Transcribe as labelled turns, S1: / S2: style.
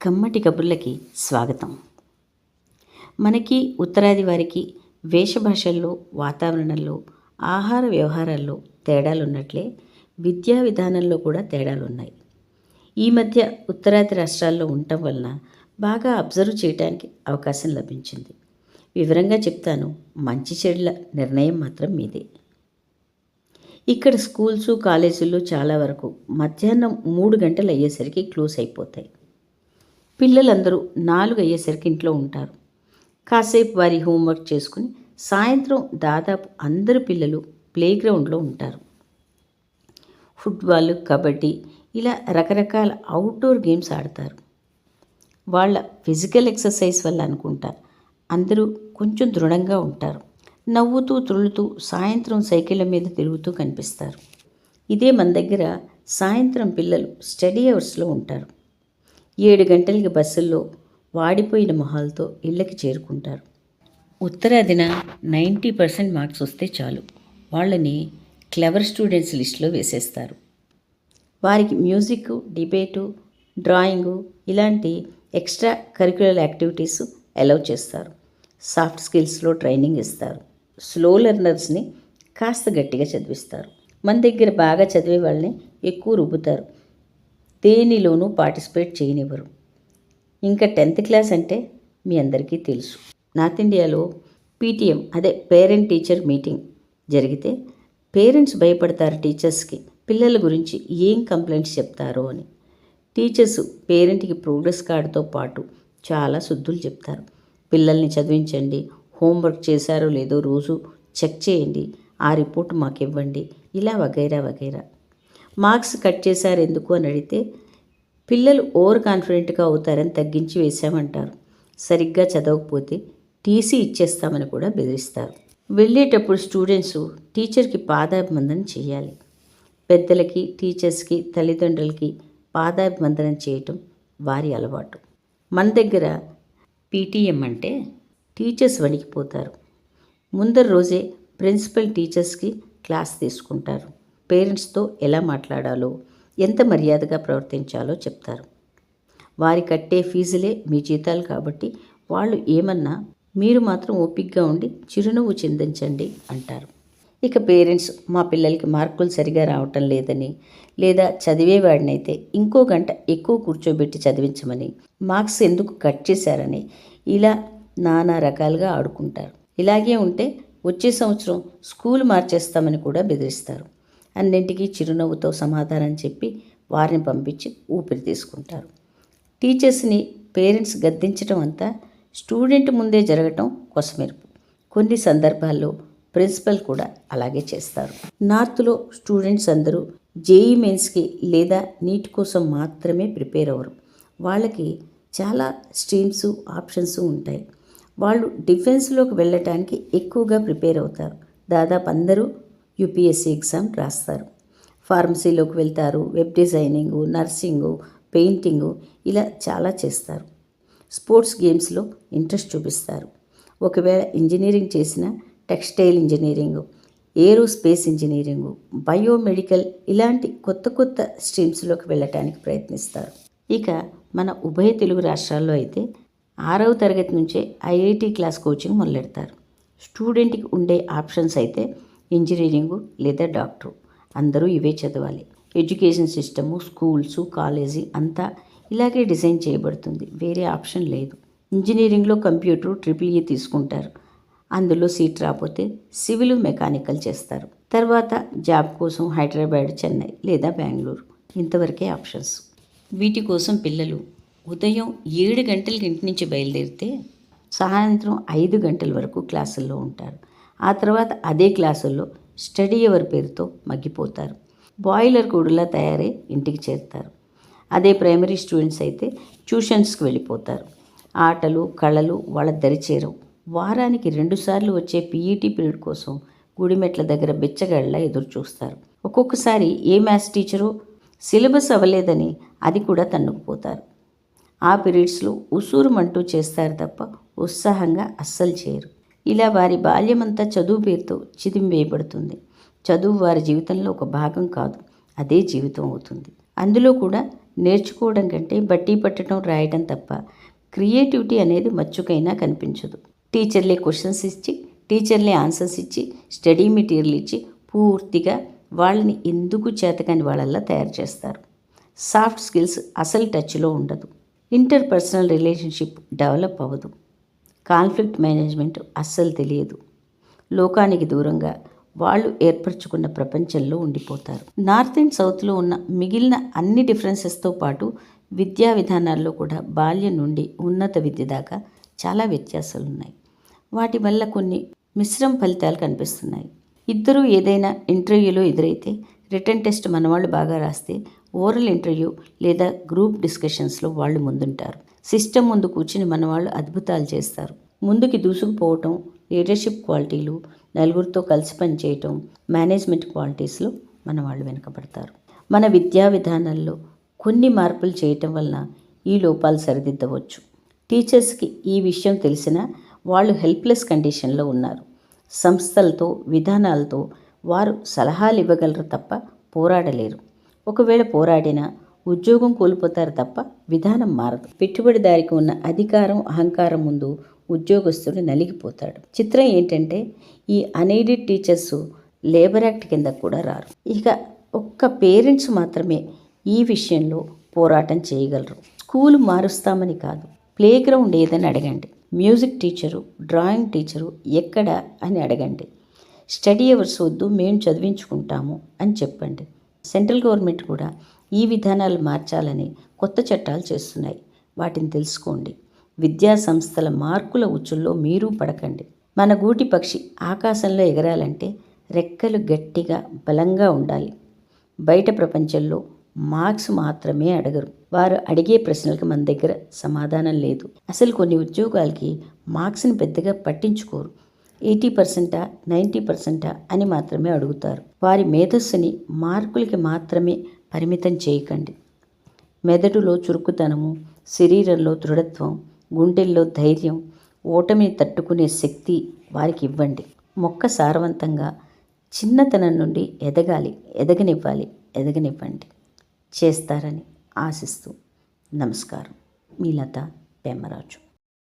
S1: కమ్మటి కబుర్లకి స్వాగతం. మనకి ఉత్తరాది వారికి వేషభాషల్లో వాతావరణంలో ఆహార వ్యవహారాల్లో తేడాలు ఉన్నట్లే విద్యా విధానంలో కూడా తేడాలు ఉన్నాయి ఈ మధ్య ఉత్తరాది రాష్ట్రాల్లో ఉండటం వలన బాగా అబ్జర్వ్ చేయడానికి అవకాశం లభించింది. వివరంగా చెప్తాను మంచి చెడుల నిర్ణయం మాత్రం మీదే. ఇక్కడ స్కూల్స్ కాలేజీల్లో చాలా వరకు మధ్యాహ్నం మూడు గంటలు అయ్యేసరికి క్లోజ్ అయిపోతాయి. పిల్లలందరూ నాలుగు అయ్యేసరికి ఇంట్లో ఉంటారు. కాసేపు వారి హోంవర్క్ చేసుకుని సాయంత్రం దాదాపు అందరు పిల్లలు ప్లే గ్రౌండ్లో ఉంటారు. ఫుట్బాల్ కబడ్డీ ఇలా రకరకాల అవుట్డోర్ గేమ్స్ ఆడతారు. వాళ్ళ ఫిజికల్ ఎక్సర్సైజ్ వల్ల అనుకుంటా అందరూ కొంచెం దృఢంగా ఉంటారు. నవ్వుతూ త్రుళ్ళుతూ సాయంత్రం సైకిళ్ళ మీద తిరుగుతూ కనిపిస్తారు. ఇదే మన దగ్గర సాయంత్రం పిల్లలు స్టడీ అవర్స్లో ఉంటారు. ఏడు గంటలకి బస్సుల్లో వాడిపోయిన మొహాలతో ఇళ్ళకి చేరుకుంటారు. ఉత్తరాదిన నైంటీ పర్సెంట్ మార్క్స్ వస్తే చాలు. వాళ్ళని క్లెవర్ స్టూడెంట్స్ లిస్ట్లో వేసేస్తారు. వారికి మ్యూజిక్ డిబేటు డ్రాయింగు ఇలాంటి ఎక్స్ట్రా కరిక్యులర్ యాక్టివిటీస్ అలౌ చేస్తారు. సాఫ్ట్ స్కిల్స్లో ట్రైనింగ్ ఇస్తారు. స్లో లెర్నర్స్ని కాస్త గట్టిగా చదివిస్తారు. మన దగ్గర బాగా చదివే వాళ్ళని ఎక్కువ రుబ్బుతారు. దేనిలోనూ పార్టిసిపేట్ చేయనివ్వరు. ఇంకా టెన్త్ క్లాస్ అంటే మీ అందరికీ తెలుసు. నార్త్ ఇండియాలో పీటీఎం అదే పేరెంట్ టీచర్ మీటింగ్ జరిగితే పేరెంట్స్ భయపడతారు టీచర్స్కి. పిల్లల గురించి ఏం కంప్లైంట్స్ చెప్తారో అని. టీచర్స్ పేరెంట్కి ప్రోగ్రెస్ కార్డుతో పాటు చాలా శుద్ధులు చెప్తారు. పిల్లల్ని చదివించండి హోంవర్క్ చేశారో లేదో రోజు చెక్ చేయండి ఆ రిపోర్ట్ మాకు ఇవ్వండి ఇలా వగైరా వగైరా. మార్క్స్ కట్ చేశారు ఎందుకు అని అడిగితే పిల్లలు ఓవర్ కాన్ఫిడెంట్గా అవుతారని తగ్గించి వేశామంటారు. సరిగ్గా చదవకపోతే టీసీ ఇచ్చేస్తామని కూడా బెదిరిస్తారు. వెళ్ళేటప్పుడు స్టూడెంట్స్ టీచర్కి పాదాభిమందనం చేయాలి. పెద్దలకి టీచర్స్కి తల్లిదండ్రులకి పాదాభిమందనం చేయటం వారి అలవాటు. మన దగ్గర పీటీఎం అంటే టీచర్స్ వణికిపోతారు. ముందర రోజే ప్రిన్సిపల్ టీచర్స్కి క్లాస్ తీసుకుంటారు. పేరెంట్స్తో ఎలా మాట్లాడాలో ఎంత మర్యాదగా ప్రవర్తించాలో చెప్తారు. వారి కట్టే ఫీజులే మీ జీతాలు కాబట్టి వాళ్ళు ఏమన్నా మీరు మాత్రం ఓపిక్గా ఉండి చిరునవ్వు చిందించండి అంటారు. ఇక పేరెంట్స్ మా పిల్లలకి మార్కులు సరిగా రావటం లేదని లేదా చదివేవాడినైతే ఇంకో గంట ఎక్కువ కూర్చోబెట్టి చదివించమని మార్క్స్ ఎందుకు కట్ చేశారని ఇలా నానా రకాలుగా ఆడుకుంటారు. ఇలాగే ఉంటే వచ్చే సంవత్సరం స్కూల్ మార్చేస్తామని కూడా బెదిరిస్తారు. అన్నింటికీ చిరునవ్వుతో సమాధానం చెప్పి వారిని పంపించి ఊపిరి తీసుకుంటారు. టీచర్స్ని పేరెంట్స్ గద్దించడం అంతా స్టూడెంట్ ముందే జరగటం కొసమెరుపు. కొన్ని సందర్భాల్లో ప్రిన్సిపల్ కూడా అలాగే చేస్తారు. నార్త్లో స్టూడెంట్స్ అందరూ జేఈ మెయిన్స్కి లేదా నీట్ కోసం మాత్రమే ప్రిపేర్ అవ్వరు. వాళ్ళకి చాలా స్ట్రీమ్స్ ఆప్షన్స్ ఉంటాయి. వాళ్ళు డిఫెన్స్లోకి వెళ్ళటానికి ఎక్కువగా ప్రిపేర్ అవుతారు. దాదాపు అందరూ యూపీఎస్సీ ఎగ్జామ్ రాస్తారు. ఫార్మసీలోకి వెళ్తారు. వెబ్ డిజైనింగు నర్సింగు పెయింటింగు ఇలా చాలా చేస్తారు. స్పోర్ట్స్ గేమ్స్లో ఇంట్రెస్ట్ చూపిస్తారు. ఒకవేళ ఇంజనీరింగ్ చేసిన textile engineering aerospace engineering biomedical ఇలాంటి కొత్త కొత్త స్ట్రీమ్స్లోకి వెళ్ళటానికి ప్రయత్నిస్తారు. ఇక మన ఉభయ తెలుగు రాష్ట్రాల్లో అయితే ఆరవ తరగతి నుంచే ఐఐటి క్లాస్ కోచింగ్ మొదలెడతారు. స్టూడెంట్కి ఉండే ఆప్షన్స్ అయితే ఇంజనీరింగు లేదా డాక్టరు. అందరూ ఇవే చదవాలి. ఎడ్యుకేషన్ సిస్టము స్కూల్స్ కాలేజీ అంతా ఇలాగే డిజైన్ చేయబడుతుంది. వేరే ఆప్షన్ లేదు. ఇంజనీరింగ్లో కంప్యూటర్ ట్రిపుల్ ఈ తీసుకుంటారు. అందులో సీట్ రాకపోతే సివిల్ మెకానికల్ చేస్తారు. తర్వాత జాబ్ కోసం హైదరాబాద్ చెన్నై లేదా బెంగళూరు. ఇంతవరకే ఆప్షన్స్. వీటి కోసం పిల్లలు ఉదయం ఏడు గంటలకి ఇంటి నుంచి బయలుదేరితే సాయంత్రం ఐదు గంటల వరకు క్లాసుల్లో ఉంటారు. ఆ తర్వాత అదే క్లాసుల్లో స్టడీ ఎవర్ పేరుతో మగ్గిపోతారు. బాయిలర్ కూడులా తయారై ఇంటికి చేరుతారు. అదే ప్రైమరీ స్టూడెంట్స్ అయితే ట్యూషన్స్కి వెళ్ళిపోతారు. ఆటలు కళలు వాళ్ళ దరిచేరవు వారానికి రెండుసార్లు వచ్చే పీఈటీ పీరియడ్ కోసం గుడిమెట్ల దగ్గర బిచ్చగాళ్ళ ఎదురు చూస్తారు. ఒక్కొక్కసారి ఏ మ్యాథ్స్ టీచరు సిలబస్ అవ్వలేదని అది కూడా తన్నుకుపోతారు. ఆ పీరియడ్స్లో ఉసూరుమంటూ చేస్తారు తప్ప ఉత్సాహంగా అస్సలు చేయరు ఇలా వారి బాల్యమంతా చదువు పేరుతో చిదింవేయబడుతుంది చదువు వారి జీవితంలో ఒక భాగం కాదు అదే జీవితం అవుతుంది. అందులో కూడా నేర్చుకోవడం కంటే బట్టి పట్టడం రాయడం తప్ప క్రియేటివిటీ అనేది మచ్చుకైనా కనిపించదు. టీచర్లే క్వశ్చన్స్ ఇచ్చి టీచర్లే ఆన్సర్స్ ఇచ్చి స్టడీ మెటీరియల్ ఇచ్చి పూర్తిగా వాళ్ళని ఎందుకు చేతకాని వాళ్ళల్లా తయారు చేస్తారు. సాఫ్ట్ స్కిల్స్ అసలు టచ్లో ఉండదు. ఇంటర్ పర్సనల్ రిలేషన్షిప్ డెవలప్ అవ్వదు. కాన్ఫ్లిక్ట్ మేనేజ్మెంట్ అస్సలు తెలియదు. లోకానికి దూరంగా వాళ్ళు ఏర్పరచుకున్న ప్రపంచంలో ఉండిపోతారు. నార్త్ అండ్ సౌత్లో ఉన్న మిగిలిన అన్ని డిఫరెన్సెస్తో పాటు విద్యా విధానాల్లో కూడా బాల్యం నుండి ఉన్నత విద్య దాకా చాలా వ్యత్యాసాలు ఉన్నాయి వాటి వల్ల కొన్ని మిశ్రమ ఫలితాలు కనిపిస్తున్నాయి. ఇద్దరూ ఏదైనా ఇంటర్వ్యూలో ఎదురైతే రిటర్న్ టెస్ట్ మనవాళ్ళు బాగా రాస్తే ఓరల్ ఇంటర్వ్యూ లేదా గ్రూప్ డిస్కషన్స్లో వాళ్ళు ముందుంటారు. సిస్టమ్ ముందు కూర్చుని మన వాళ్ళు అద్భుతాలు చేస్తారు. ముందుకి దూసుకుపోవటం లీడర్షిప్ క్వాలిటీలు నలుగురితో కలిసి పనిచేయటం మేనేజ్మెంట్ క్వాలిటీస్లో మన వాళ్ళు వెనుకబడతారు. మన విద్యా విధానంలో కొన్ని మార్పులు చేయటం వలన ఈ లోపాలు సరిదిద్దవచ్చు. టీచర్స్కి ఈ విషయం తెలిసినా వాళ్ళు హెల్ప్లెస్ కండిషన్లో ఉన్నారు. సంస్థలతో విధానాలతో వారు సలహాలు ఇవ్వగలరు తప్ప పోరాడలేరు. ఒకవేళ పోరాడినా ఉద్యోగం కోల్పోతారు తప్ప విధానం మారదు. పెట్టుబడిదారికి ఉన్న అధికారం అహంకారం ముందు ఉద్యోగస్తుడు నలిగిపోతాడు. చిత్రం ఏంటంటే ఈ అన్ఎయిడెడ్ టీచర్స్ లేబర్ యాక్ట్ కింద కూడా రారు. ఇక ఒక్క పేరెంట్స్ మాత్రమే ఈ విషయంలో పోరాటం చేయగలరు. స్కూల్ మారుస్తామని కాదు ప్లే గ్రౌండ్ ఏదని అడగండి. మ్యూజిక్ టీచరు డ్రాయింగ్ టీచరు ఎక్కడ అని అడగండి. స్టడీ అవర్స్ వద్దు మేము చదివించుకుంటాము అని చెప్పండి. సెంట్రల్ గవర్నమెంట్ కూడా ఈ విధానాలు మార్చాలని కొత్త చట్టాలు చేస్తున్నాయి. వాటిని తెలుసుకోండి. విద్యా సంస్థల మార్కుల ఉచ్చుల్లో మీరు పడకండి. మన గూటి పక్షి ఆకాశంలో ఎగరాలంటే రెక్కలు గట్టిగా బలంగా ఉండాలి. బయట ప్రపంచంలో మార్క్స్ మాత్రమే అడగరు. వారు అడిగే ప్రశ్నలకు మన దగ్గర సమాధానం లేదు. అసలు కొన్ని ఉద్యోగాలకి మార్క్స్ని పెద్దగా పట్టించుకోరు. ఎయిటీ పర్సెంటా నైంటీ పర్సెంటా అని మాత్రమే అడుగుతారు. వారి మేధస్సుని మార్కులకి మాత్రమే పరిమితం చేయకండి. మెదడులో చురుకుతనము శరీరంలో దృఢత్వం గుండెల్లో ధైర్యం ఓటమిని తట్టుకునే శక్తి వారికి ఇవ్వండి. మొక్క సారవంతంగా చిన్నతనం నుండి ఎదగాలి ఎదగనివ్వాలి ఎదగనివ్వండి. చేస్తారని ఆశిస్తూ. నమస్కారం. మీ లత పెమ్మరాజు